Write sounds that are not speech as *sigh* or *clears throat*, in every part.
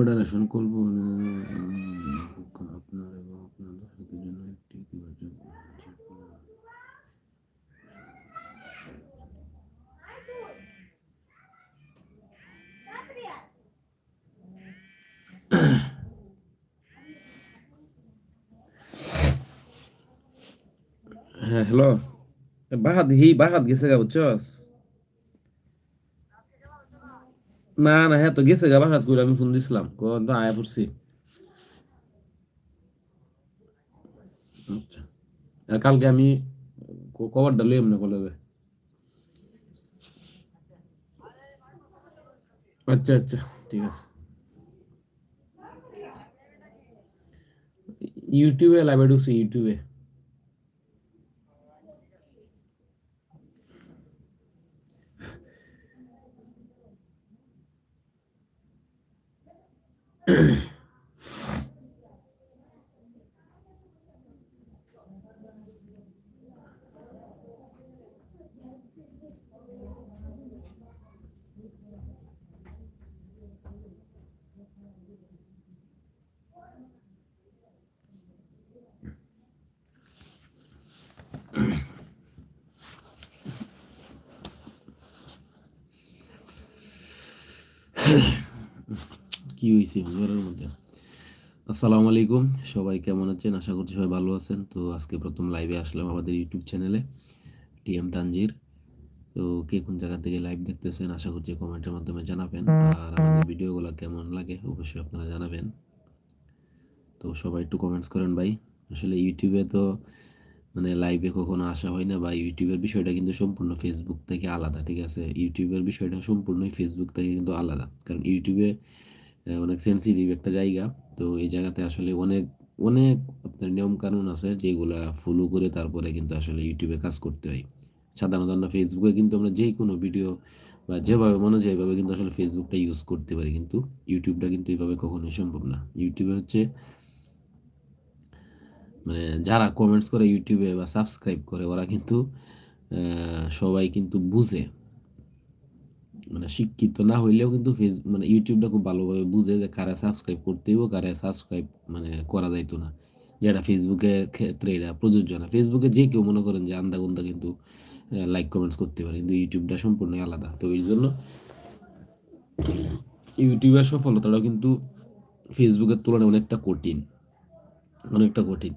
Moderation করব আপনার এবং আপনার দর্শকদের জন্য একটি ইতিবাচক হ্যাঁ হ্যালো। বাহাত হি বাহাত গেছে গা, বুঝছস? না না হ্যাঁ তো গেছে গা বাহাত করে আমি ফোন দিছিলাম। তো আয়া পড়ছি। আচ্ছা। আর কালকে আমি কভারটা লইম না কলেবে আচ্ছা আচ্ছা ঠিক আছে। ইউটিউবে লাইভে ঢুকছি, ইউটিউবে। mm *clears throat* কি হয়েছে জ্বরের মধ্যে। আসসালামু আলাইকুম। সবাই কেমন আছেন? আশা করছি সবাই ভালো আছেন। তো আজকে প্রথম লাইভে আসলাম আমাদের ইউটিউব চ্যানেলে টিএম তানজির তো কে কোন জায়গা থেকে লাইভ দেখতেছেন, আশা করছি কমেন্টের মাধ্যমে জানাবেন। আর আমাদের ভিডিওগুলো কেমন লাগে, অবশ্যই আপনারা জানাবেন। তো সবাই একটু কমেন্টস করেন ভাই। আসলে ইউটিউবে তো মানে লাইভে কখনো আসা হয় না, বা ইউটিউবের বিষয়টা কিন্তু সম্পূর্ণ ফেসবুক থেকে আলাদা, ঠিক আছে? ইউটিউবের বিষয়টা সম্পূর্ণই ফেসবুক থেকে কিন্তু আলাদা। কারণ ইউটিউবে অনেক সেন্সিটিভ একটা জায়গা। তো এই জায়গাতে আসলে অনেক অনেক আপনার নিয়মকানুন আছে যেগুলা ফলো করে তারপরে কিন্তু আসলে ইউটিউবে কাজ করতে হয়। সাধারণত আমরা ফেসবুকে কিন্তু আমরা যে কোনো ভিডিও বা যেভাবে মনে যায় এভাবে কিন্তু আসলে ফেসবুকটা ইউজ করতে পারি। কিন্তু ইউটিউবটা কিন্তু এইভাবে কখনোই সম্ভব না। ইউটিউবে হচ্ছে মানে যারা কমেন্টস করে ইউটিউবে বা সাবস্ক্রাইব করে ওরা কিন্তু সবাই কিন্তু বুঝে। মানে শিক্ষিত না হইলেও কিন্তু ফেস মানে ইউটিউবটা খুব ভালোভাবে বুঝে যে কারা সাবস্ক্রাইব করতে হইব কারা সাবস্ক্রাইব মানে করা যাইতো না। যেটা ফেসবুকের ক্ষেত্রে এটা প্রযোজ্য না। ফেসবুকে যে কেউ মনে করেন যে আন্দা গুন্দা কিন্তু লাইক কমেন্টস করতে পারে, কিন্তু ইউটিউবটা সম্পূর্ণ আলাদা। তো এই জন্য ইউটিউবের সফলতাটাও কিন্তু ফেসবুকের তুলনায় অনেকটা কঠিন। অনেকটা কঠিন।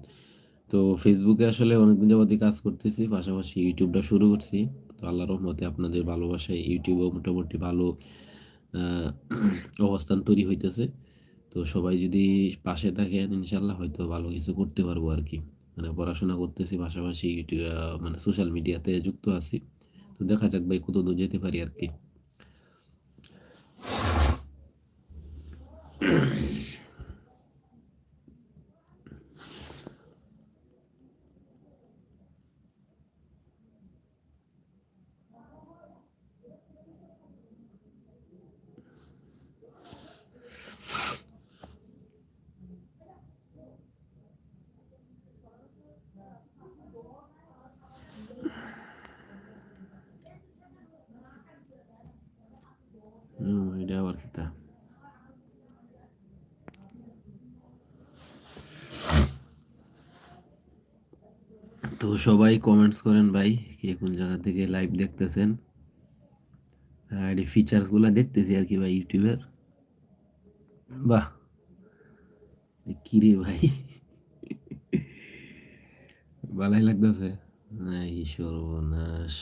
তো ফেসবুকে আসলে অনেকদিন যাবতীয় কাজ করতেছি, পাশাপাশি ইউটিউবটা শুরু করছি। তো আল্লাহ রহমতে আপনাদের ভালোবাসায় ইউটিউবেও মোটামুটি ভালো অবস্থান তৈরি হইতেছে। তো সবাই যদি পাশে থাকেন ইনশাল্লাহ হয়তো ভালো কিছু করতে পারব আর কি। মানে পড়াশোনা করতেছি, পাশাপাশি ইউটিউব মানে সোশ্যাল মিডিয়াতে যুক্ত আছি। তো দেখা যাক ভাই কত দূর যেতে পারি আর কি এটা আবার কিতা তো সবাই কমেন্টস করেন ভাই কে কোন জায়গা থেকে লাইভ দেখতেছেন? আর এই ফিচার্সগুলো দেখতেছি আর কি ভাই ইউটিউবের। বাহ কিরে ভাই? ভালাই লাগতেছে। এই সর্বনাশ।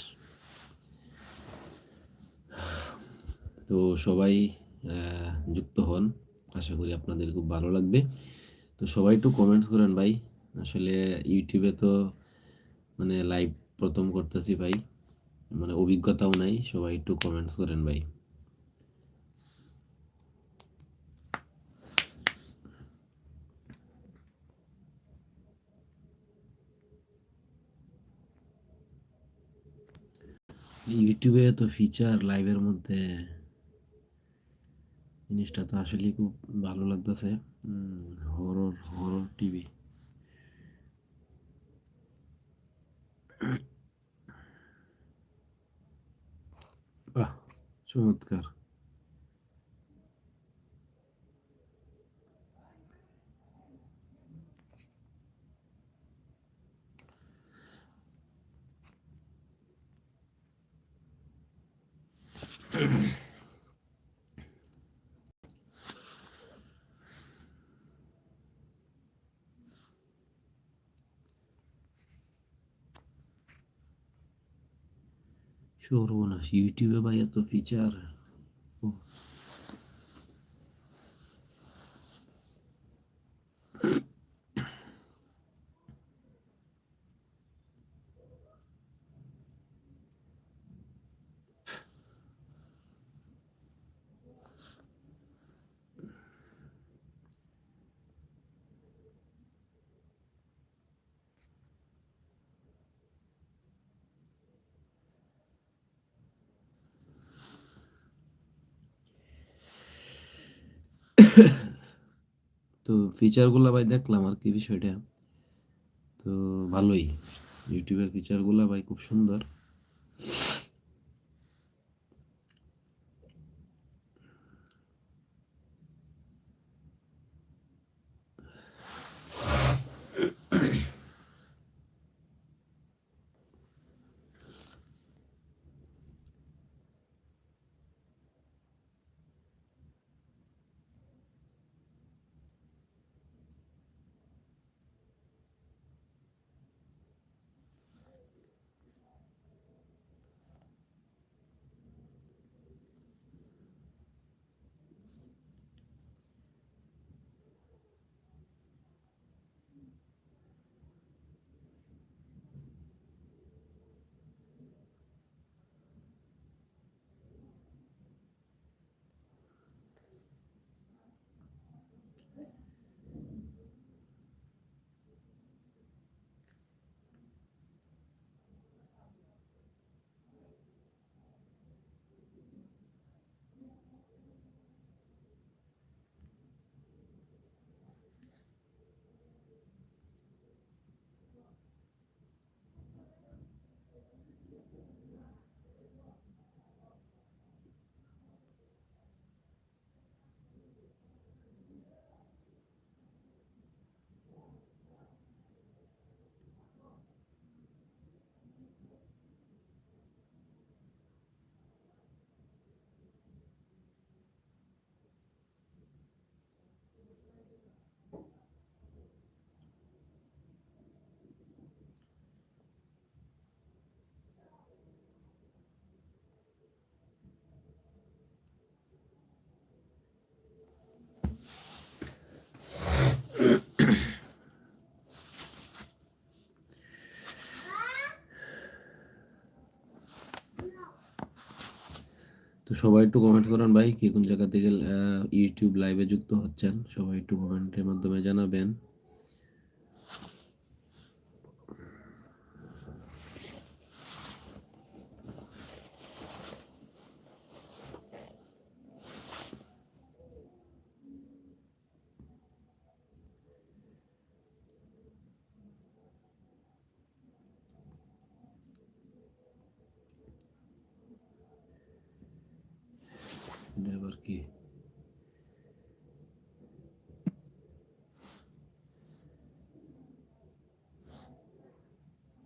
তো সবাই যুক্ত হন। আশা করি আপনাদের খুব ভালো লাগবে। তো সবাই একটু কমেন্টস করেন ভাই। আসলে ইউটিউবে তো মানে লাইভ প্রথম করতেছি ভাই। মানে অভিজ্ঞতাও নাই, সবাই একটু কমেন্টস করেন ভাই। ইউটিউবে তো ফিচার লাইভের মধ্যে জিনিসটা তো আসলে খুব ভালো লাগতেছে। হরর হরর টিভি বাহ চমৎকার। সর্বনাশ ইউটিউবে ভাই এত ফিচার *laughs* তো ফিচারগুলো ভাই দেখলাম আর কি বিষয়টা। তো ভালোই। ইউটিউবের ফিচারগুলো ভাই খুব সুন্দর। সবাই একটু কমেন্ট করেন ভাই, কি কোন জায়গা থেকে ইউটিউব লাইভে যুক্ত হচ্ছেন, সবাই একটু কমেন্টের মাধ্যমে জানাবেন।